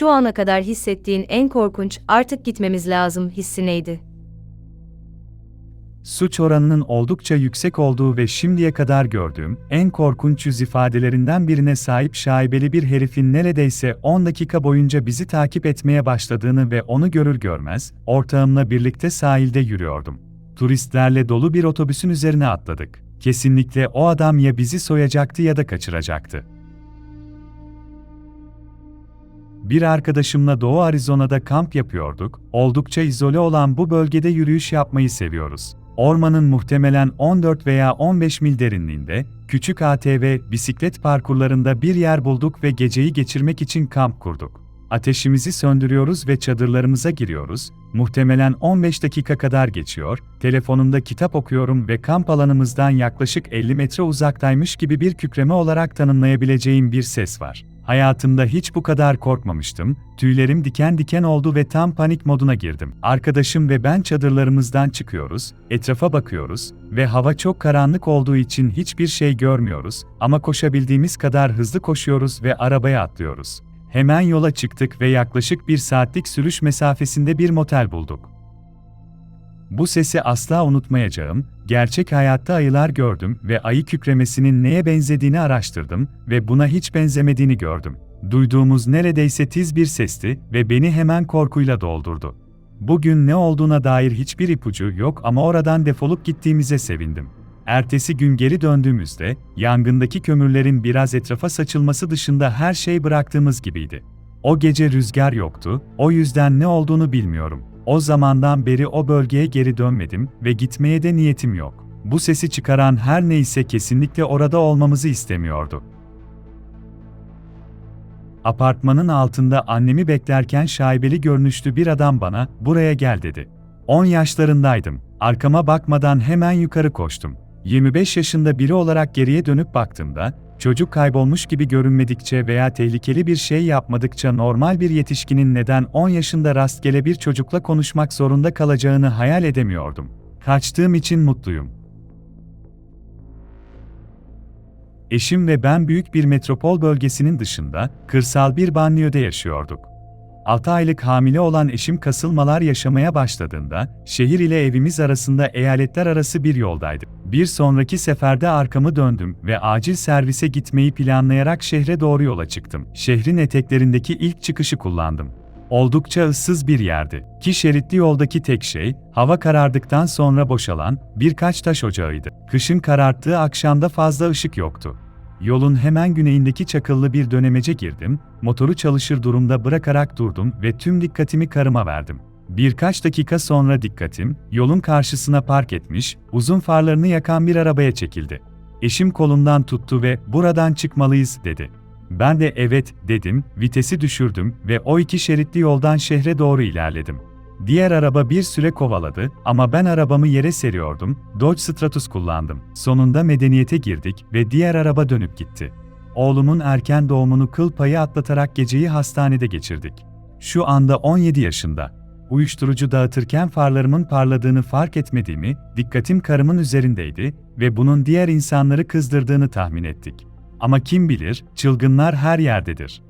şu ana kadar hissettiğin en korkunç, artık gitmemiz lazım hissi neydi? Suç oranının oldukça yüksek olduğu ve şimdiye kadar gördüğüm en korkunç yüz ifadelerinden birine sahip şaibeli bir herifin neredeyse 10 dakika boyunca bizi takip etmeye başladığını ve onu görür görmez, ortağımla birlikte sahilde yürüyordum. Turistlerle dolu bir otobüsün üzerine atladık. Kesinlikle o adam ya bizi soyacaktı ya da kaçıracaktı. Bir arkadaşımla Doğu Arizona'da kamp yapıyorduk. Oldukça izole olan bu bölgede yürüyüş yapmayı seviyoruz. Ormanın muhtemelen 14 veya 15 mil derinliğinde, küçük ATV, bisiklet parkurlarında bir yer bulduk ve geceyi geçirmek için kamp kurduk. Ateşimizi söndürüyoruz ve çadırlarımıza giriyoruz. Muhtemelen 15 dakika kadar geçiyor. Telefonumda kitap okuyorum ve kamp alanımızdan yaklaşık 50 metre uzaktaymış gibi bir kükreme olarak tanımlayabileceğim bir ses var. Hayatımda hiç bu kadar korkmamıştım. Tüylerim diken diken oldu ve tam panik moduna girdim. Arkadaşım ve ben çadırlarımızdan çıkıyoruz, etrafa bakıyoruz ve hava çok karanlık olduğu için hiçbir şey görmüyoruz ama koşabildiğimiz kadar hızlı koşuyoruz ve arabaya atlıyoruz. Hemen yola çıktık ve yaklaşık bir saatlik sürüş mesafesinde bir motel bulduk. Bu sesi asla unutmayacağım, gerçek hayatta ayılar gördüm ve ayı kükremesinin neye benzediğini araştırdım ve buna hiç benzemediğini gördüm. Duyduğumuz neredeyse tiz bir sesti ve beni hemen korkuyla doldurdu. Bugün ne olduğuna dair hiçbir ipucu yok ama oradan defolup gittiğimize sevindim. Ertesi gün geri döndüğümüzde, yangındaki kömürlerin biraz etrafa saçılması dışında her şey bıraktığımız gibiydi. O gece rüzgar yoktu, o yüzden ne olduğunu bilmiyorum. O zamandan beri o bölgeye geri dönmedim ve gitmeye de niyetim yok. Bu sesi çıkaran her neyse kesinlikle orada olmamızı istemiyordu. Apartmanın altında annemi beklerken şaibeli görünüşlü bir adam bana, buraya gel dedi. 10 yaşlarındaydım. Arkama bakmadan hemen yukarı koştum. 25 yaşında biri olarak geriye dönüp baktığımda, çocuk kaybolmuş gibi görünmedikçe veya tehlikeli bir şey yapmadıkça normal bir yetişkinin neden 10 yaşında rastgele bir çocukla konuşmak zorunda kalacağını hayal edemiyordum. Kaçtığım için mutluyum. Eşim ve ben büyük bir metropol bölgesinin dışında, kırsal bir banliyöde yaşıyorduk. 6 aylık hamile olan eşim kasılmalar yaşamaya başladığında, şehir ile evimiz arasında eyaletler arası bir yoldaydı. Bir sonraki seferde arkamı döndüm ve acil servise gitmeyi planlayarak şehre doğru yola çıktım. Şehrin eteklerindeki ilk çıkışı kullandım. Oldukça ıssız bir yerdi. Ki şeritli yoldaki tek şey, hava karardıktan sonra boşalan birkaç taş ocağıydı. Kışın kararttığı akşamda fazla ışık yoktu. Yolun hemen güneyindeki çakıllı bir dönemece girdim, motoru çalışır durumda bırakarak durdum ve tüm dikkatimi karıma verdim. Birkaç dakika sonra dikkatim, yolun karşısına park etmiş, uzun farlarını yakan bir arabaya çekildi. Eşim kolumdan tuttu ve "Buradan çıkmalıyız." dedi. Ben de "Evet." dedim, vitesi düşürdüm ve o iki şeritli yoldan şehre doğru ilerledim. Diğer araba bir süre kovaladı ama ben arabamı yere seriyordum, Dodge Stratus kullandım. Sonunda medeniyete girdik ve diğer araba dönüp gitti. Oğlumun erken doğumunu kıl payı atlatarak geceyi hastanede geçirdik. Şu anda 17 yaşında. Uyuşturucu dağıtırken farlarımın parladığını fark etmediğimi, dikkatim karımın üzerindeydi ve bunun diğer insanları kızdırdığını tahmin ettik. Ama kim bilir, çılgınlar her yerdedir.